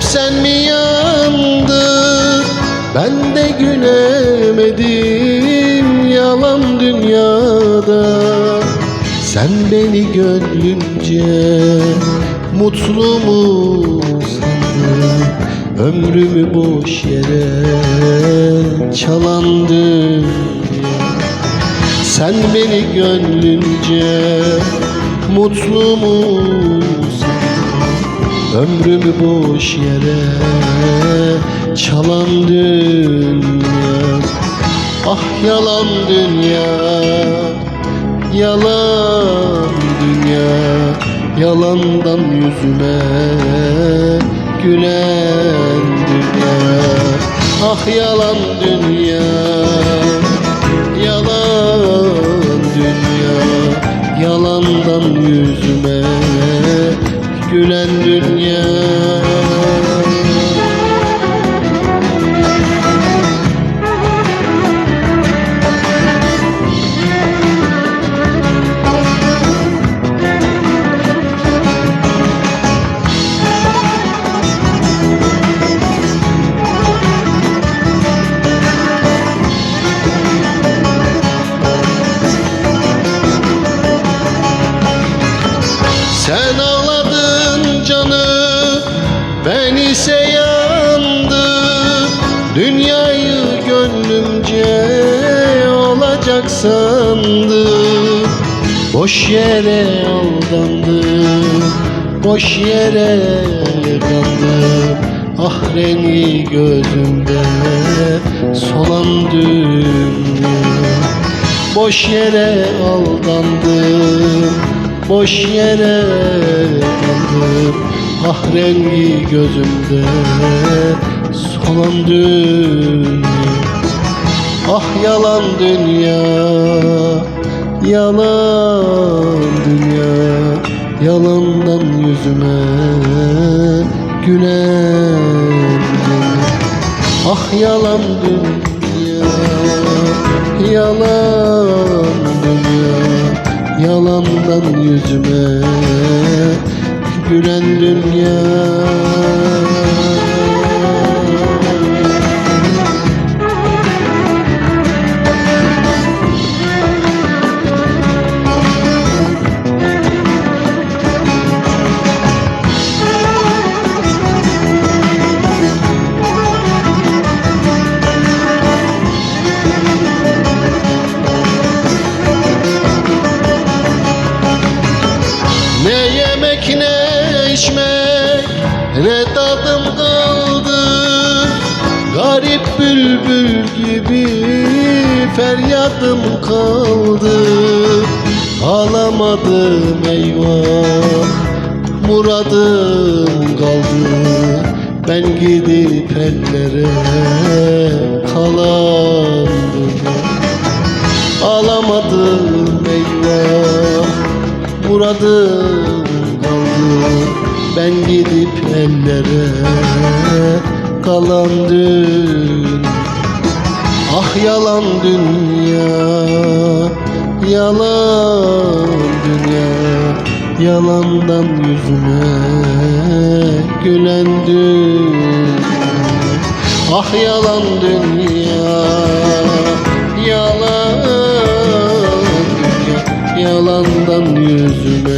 sen mi yandın? Ben de gülemedim yalan dünyada. Sen beni gönlünce mutlu mu sandın? Ömrümü boş yere çalandın Sen beni gönlünce mutlu mu sandın Ömrümü boş yere çalan dünya. Ah yalan dünya Yalan dünya. Yalandan yüzüme gülen dünya. Ah yalan dünya Yalan dünya. Yalandan yüzüme gülen dünya ben ise yandım Dünyayı gönlümce olacak sandım Boş yere aldandım Boş yere kandım Ah rengi gözümde solan dünya. Boş yere aldandım Boş yere kaldım Ah rengi gözümde solan Ah yalan dünya Yalan dünya. Yalandan yüzüme gülen Ah yalan dünya Yalan dünya. Yalandan yüzüme gülen dünya bülbül gibi feryadım kaldı. Alamadım eyvah muradım kaldı. Ben gidip ellere kalandım. Alamadım eyvah Muradım kaldı. Ben gidip ellere kalan dün Ah yalan dünya Yalan dünya. Yalandan yüzüme gülen Ah yalan dünya Yalan dünya. Yalandan yüzüme